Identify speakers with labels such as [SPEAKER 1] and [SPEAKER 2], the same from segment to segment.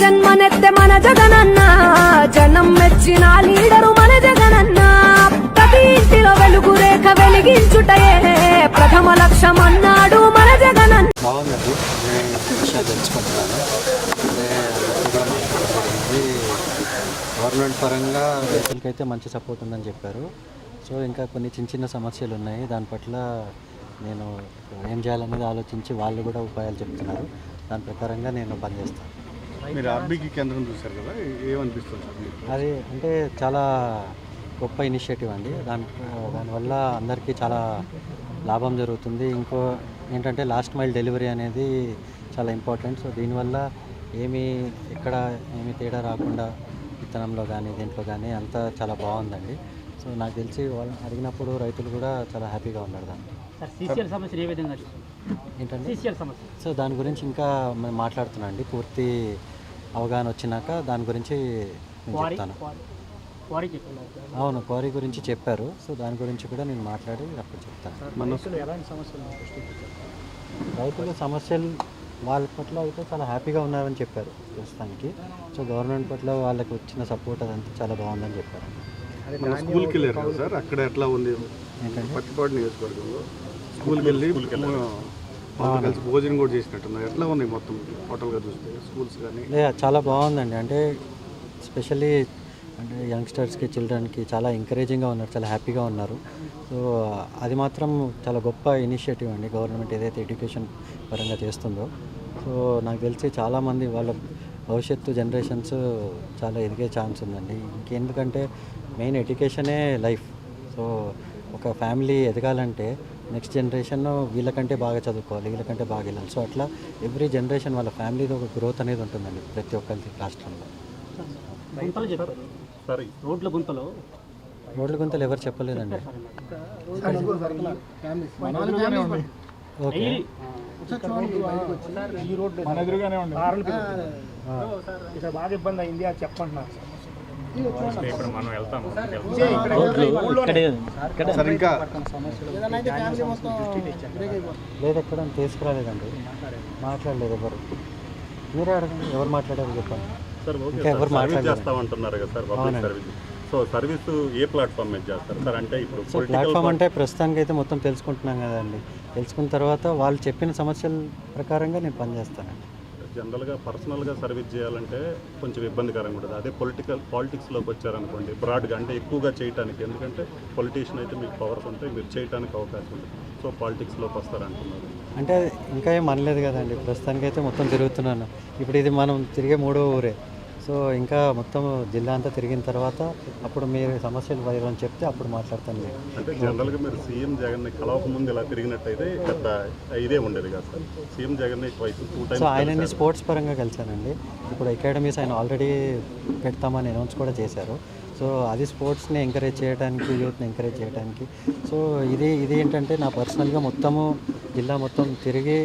[SPEAKER 1] జన్మనెత్తె మన జగనన్న జనం మెచ్చిన లీడరు మన జగనన్న. ప్రతి ఇంటిలో వెలుగు రేఖ వెలిగించుటయే ప్రథమ లక్ష్యం అన్నాడు మన జగనన్న.
[SPEAKER 2] గవర్నమెంట్ పరంగా రైతులకైతే మంచి సపోర్ట్ ఉందని చెప్పారు. సో ఇంకా కొన్ని చిన్న చిన్న సమస్యలు ఉన్నాయి. దాని పట్ల నేను ఏం చేయాలనేది ఆలోచించి వాళ్ళు కూడా ఉపాయాలు చెప్తున్నారు. దాని ప్రకారంగా నేను పనిచేస్తాను.
[SPEAKER 3] మీరు ఆర్బీకి కేంద్రం చూశారు కదా ఏమనిపిస్తుంది సార్
[SPEAKER 2] అది అంటే చాలా గొప్ప ఇనిషియేటివ్ అండి. దాని దానివల్ల అందరికీ చాలా లాభం జరుగుతుంది. ఇంకో ఏంటంటే లాస్ట్ మైల్ డెలివరీ అనేది చాలా ఇంపార్టెంట్. సో దీనివల్ల ఏమీ ఎక్కడ ఏమీ తేడా రాకుండా విత్తనంలో కానీ దీంట్లో కానీ అంతా చాలా బాగుందండి. సో నాకు తెలిసి వాళ్ళు అడిగినప్పుడు రైతులు కూడా చాలా హ్యాపీగా ఉన్నారు దాన్ని.
[SPEAKER 4] సార్ సీసీఎల్ సమస్యలు ఏ విధంగా
[SPEAKER 2] ఏంటంటే
[SPEAKER 4] సీసీఎల్ సమస్య.
[SPEAKER 2] సో దాని గురించి ఇంకా మేము మాట్లాడుతున్నాం అండి పూర్తి అవగాహన వచ్చినాక దాని గురించి నేను చెప్తాను. అవును క్వారీ గురించి చెప్పారు. సో దాని గురించి కూడా నేను మాట్లాడి అప్పుడు చెప్తాను.
[SPEAKER 4] రైతులు ఎలాంటి సమస్యలు సృష్టించారు
[SPEAKER 2] రైతుల సమస్యలు వాళ్ళ పట్ల అయితే చాలా హ్యాపీగా ఉన్నారని చెప్పారు ప్రస్తుతానికి. సో గవర్నమెంట్ పట్ల వాళ్ళకి వచ్చిన సపోర్ట్ అదంతా చాలా బాగుందని చెప్పారు.
[SPEAKER 3] మన స్కూల్కి వెళ్ళారు సార్? అక్కడ ఎట్లా ఉంది? నియోజకవర్గంలో. స్కూల్కి వెళ్ళి కలిసి భోజనం కూడా చేసినట్టున్నారు. ఎట్లా ఉంది మొత్తం చూస్తే? స్కూల్స్ కానీ?
[SPEAKER 2] చాలా బాగుందండి. అంటే స్పెషల్లీ అంటే యంగ్స్టర్స్కి చిల్డ్రన్కి చాలా ఎంకరేజింగ్గా ఉన్నారు చాలా హ్యాపీగా ఉన్నారు. సో అది మాత్రం చాలా గొప్ప ఇనిషియేటివ్ అండి గవర్నమెంట్ ఏదైతే ఎడ్యుకేషన్ పరంగా చేస్తుందో. సో నాకు తెలిసి చాలామంది వాళ్ళ భవిష్యత్తు జనరేషన్స్ చాలా ఎదిగే ఛాన్స్ ఉందండి. ఇంకెందుకంటే మెయిన్ ఎడ్యుకేషనే లైఫ్. సో ఒక ఫ్యామిలీ ఎదగాలంటే నెక్స్ట్ జనరేషన్ వీళ్ళకంటే బాగా చదువుకోవాలి వీళ్ళకంటే బాగా వెళ్ళాలి సో అట్లా ఎవ్రీ జనరేషన్ వాళ్ళ ఫ్యామిలీతో ఒక గ్రోత్ అనేది ఉంటుందండి ప్రతి ఒక్కరికి రాష్ట్రంలో
[SPEAKER 4] రోడ్ల గుంతలు
[SPEAKER 2] రోడ్ల గుంతలు ఎవరు చెప్పలేదండి ఓకే
[SPEAKER 4] ఈ రోడ్డు మన ఎదురుగానే ఉంది ఇక్కడ బాగా ఇబ్బంది అయింది అది చెప్పంటున్నారు
[SPEAKER 3] సార్ ఇంకా
[SPEAKER 2] లేదు ఎక్కడ తీసుకురాలేదండి. మాట్లాడలేదు ఎవరు. మీరే అడగండి ఎవరు మాట్లాడారు చెప్పండి. ఎవరు
[SPEAKER 5] కదా సార్. సర్వీస్ సో సర్వీస్ ఏ ప్లాట్ఫామ్ మీద చేస్తారు సార్? అంటే ఇప్పుడు
[SPEAKER 2] సో ప్లాట్ఫామ్ అంటే ప్రస్తుతానికి అయితే మొత్తం తెలుసుకుంటున్నాం కదండి. తెలుసుకున్న తర్వాత వాళ్ళు చెప్పిన సమస్యల ప్రకారంగా నేను పనిచేస్తానండి.
[SPEAKER 5] జనరల్గా పర్సనల్గా సర్వీస్ చేయాలంటే కొంచెం ఇబ్బందికరంగా ఉంటుంది. అదే పొలిటికల్ పాలిటిక్స్లోకి వచ్చారనుకోండి బ్రాడ్గా అంటే ఎక్కువగా చేయడానికి ఎందుకంటే పొలిటీషియన్ అయితే మీకు పవర్స్ ఉంటాయి మీరు చేయడానికి అవకాశం ఉంది సో పాలిటిక్స్లోకి వస్తారంటున్నారు
[SPEAKER 2] అంటే ఇంకా ఏం అనలేదు కదండి. ప్రస్తుతానికి అయితే మొత్తం తిరుగుతున్నాను. ఇప్పుడు ఇది మనం తిరిగే మూడో ఊరే. సో ఇంకా మొత్తం జిల్లా అంతా తిరిగిన తర్వాత అప్పుడు మీరు సమస్యలు వైరని చెప్తే అప్పుడు మాట్లాడతాను నేను.
[SPEAKER 5] అంటే జనరల్గా మీరు సీఎం జగన్ని కలవక ముందు ఇలా తిరిగినట్టయితే పెద్ద ఇదే ఉండేది కదా సార్. సీఎం జగన్
[SPEAKER 2] సో ఆయనని స్పోర్ట్స్ పరంగా కలిశానండి. ఇప్పుడు అకాడమీస్ ఆయన ఆల్రెడీ పెడతామని అనౌన్స్ కూడా చేశారు. సో అది స్పోర్ట్స్ని ఎంకరేజ్ చేయడానికి యూత్ని ఎంకరేజ్ చేయడానికి సో ఇది ఇది ఏంటంటే నా పర్సనల్గా మొత్తము జిల్లా మొత్తం తిరిగి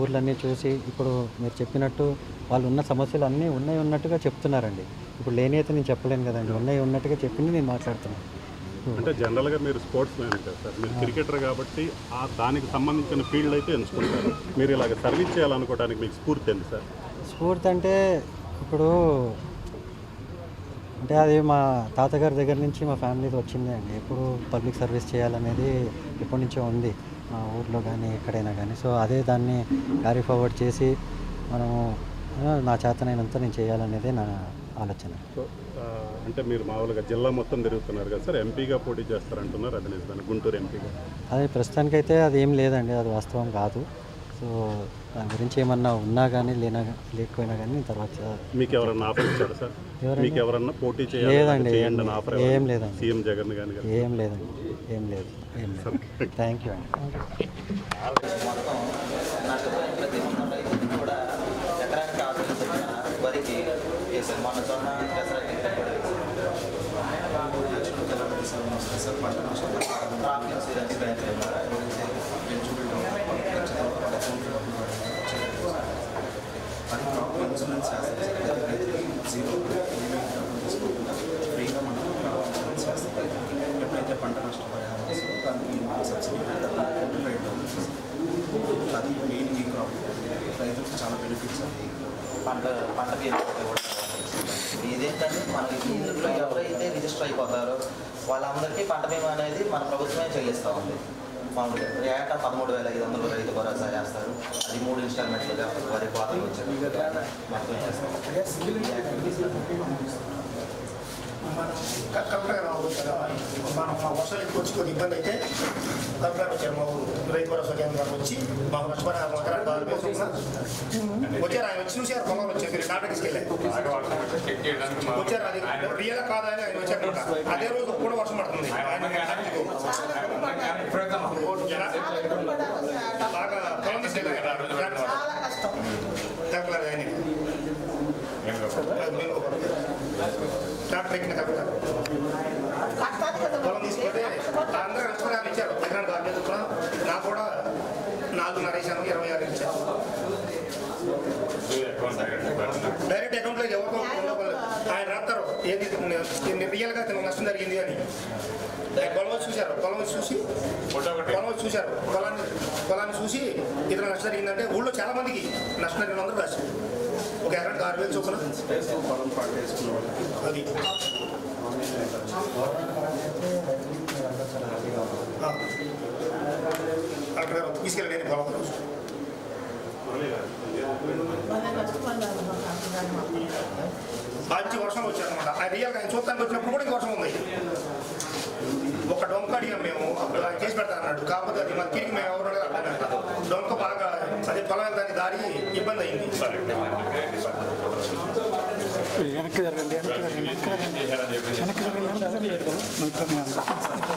[SPEAKER 2] ఊర్లన్నీ చూసి ఇప్పుడు మీరు చెప్పినట్టు వాళ్ళు ఉన్న సమస్యలు అన్నీ ఉన్నాయి ఉన్నట్టుగా చెప్తున్నారండి. ఇప్పుడు లేని అయితే నేను చెప్పలేను కదండి. ఉన్నాయి ఉన్నట్టుగా చెప్పింది నేను మాట్లాడుతున్నాను.
[SPEAKER 5] అంటే జనరల్గా మీరు స్పోర్ట్స్ మ్యాన్ కదా సార్. మీరు క్రికెటర్ కాబట్టి ఆ దానికి సంబంధించిన ఫీల్డ్ అయితే ఎంచుకుంటారు. మీరు ఇలాగ సర్వీస్ చేయాలనుకోవడానికి మీకు స్ఫూర్తి ఏంటి సార్?
[SPEAKER 2] స్ఫూర్తి అంటే ఇప్పుడు అంటే అది మా తాతగారి దగ్గర నుంచి మా ఫ్యామిలీతో వచ్చిందే అండి. ఎప్పుడు పబ్లిక్ సర్వీస్ చేయాలనేది ఎప్పటి నుంచో ఉంది. మా ఊర్లో కానీ ఎక్కడైనా కానీ సో అదే దాన్ని క్యారీ ఫార్వర్డ్ చేసి మనము నా చేతనైనంత నేను చేయాలనేదే నా ఆలోచన.
[SPEAKER 5] సో అంటే మీరు మామూలుగా జిల్లా మొత్తం తిరుగుతున్నారు కదా సార్ ఎంపీగా పోటీ చేస్తారంటున్నారు అది నిజమే గుంటూరు ఎంపీగా?
[SPEAKER 2] అదే ప్రస్తుతానికైతే అది ఏం లేదండి అది వాస్తవం కాదు. సో దాని గురించి ఏమన్నా ఉన్నా కానీ లేనా లేకపోయినా కానీ నేను తర్వాత
[SPEAKER 5] మీకు ఎవరన్నా ఆఫర్ ఇచ్చారు సార్? మీకు ఎవరన్నా పోటీ
[SPEAKER 2] లేదండి,
[SPEAKER 5] చేయాలి
[SPEAKER 2] ఏం లేదండి.
[SPEAKER 5] సీఎం జగన్ కానీ
[SPEAKER 2] ఏం లేదండి ఏం లేదు ఏం లేదు. థ్యాంక్ యూ అండి
[SPEAKER 6] ఎకరానికి ఆరు వేలు చొప్పున వరికి మొన్న మన జొన్న సార్ పంట నష్టం క్రాప్ అది క్రాప్ ఇన్సూరెన్స్ జీరో తీసుకోకుండా ఫ్రీగా మనం ఇన్సూరెన్స్ చేస్తాం ఎప్పుడైతే పంట నష్టపరిహారం వస్తుందో దానికి సబ్సిడీ రైట్ అది మెయిన్ ఈ క్రాప్ రైతులకు చాలా బెనిఫిట్స్ అది పంట పంట బీమా
[SPEAKER 7] ఇదేంటంటే మనకి ఇందులో ఎవరైతే రిజిస్టర్ అయిపోతారో వాళ్ళందరికీ పంట బీమా అనేది మన ప్రభుత్వమే చెల్లిస్తూ ఉంది మామూలుగా ఏటా పదమూడు వేల ఐదు వందలు రైతు భరోసా చేస్తారు. అది మూడు ఇన్స్టాల్మెంట్లుగా వరి కోతలు వచ్చారు మొత్తం చేస్తాం?
[SPEAKER 4] కలెక్టర్ గారు రావు కదా మనం మా వర్షాలు ఎక్కువ వచ్చి కొద్ది ఇబ్బంది అయితే గారు వచ్చారు మా ఊరు రైతు భరోసా కేంద్రానికి వచ్చి మాకు ఆరు వేలు చొప్పున వచ్చారు ఆయన వచ్చి చూసారు పొలం వచ్చారు మీరు నాటకి తీసుకెళ్ళారు వచ్చారు అది రియల్ కాదా అని ఆయన వచ్చారు అదే రోజు కూడా వర్షం పడుతుంది బాగా పొలం తీసుకెళ్ళారు తగ్గలేదు ఎక్కిన పొలం తీసుకుంటే అందరూ నష్టపరిహారం ఇచ్చారు. ఎక్కడ ఆరు వేలు నాకు కూడా నాలుగున్నర వేసాను ఇరవై ఆరు ఇచ్చారు డైరెక్ట్ అకౌంట్లో ఎవరికో ఆయన రాస్తారు ఏది రియల్గా తనకు నష్టం జరిగింది అని. పొలం వచ్చి చూశారు. పొలం వచ్చి చూసి పొలం వచ్చి చూశారు. పొలాన్ని పొలాన్ని చూసి ఇతను నష్టం జరిగిందంటే ఊళ్ళో చాలా మందికి నష్టం జరిగిన అందరూ రాశారు. ఒక ఎకరానికి గార్బేజ్ చొప్పున? అది. అక్కడ తీసుకెళ్ళి నేను పొలం మంచి వర్షం వచ్చారనమాట ఆ రియల్గా ఆయన చూస్తానికి వచ్చినప్పుడు కూడా ఇంక వర్షం ఉంది. అడిగాం మేము అప్పుడు ఆయన చేసి పెడతా అన్నాడు. కాకపోతే అది మన తిరిగి మేము ఎవరు అర్థం కాదు. డొంక బాగా అది పొలం వెళ్తానికి దారి ఇబ్బంది అయింది.
[SPEAKER 8] వెనక్కి జరగండి వెనక్కి జరగండి వెనక్కి జరగండి వెనక్కి జరగండి.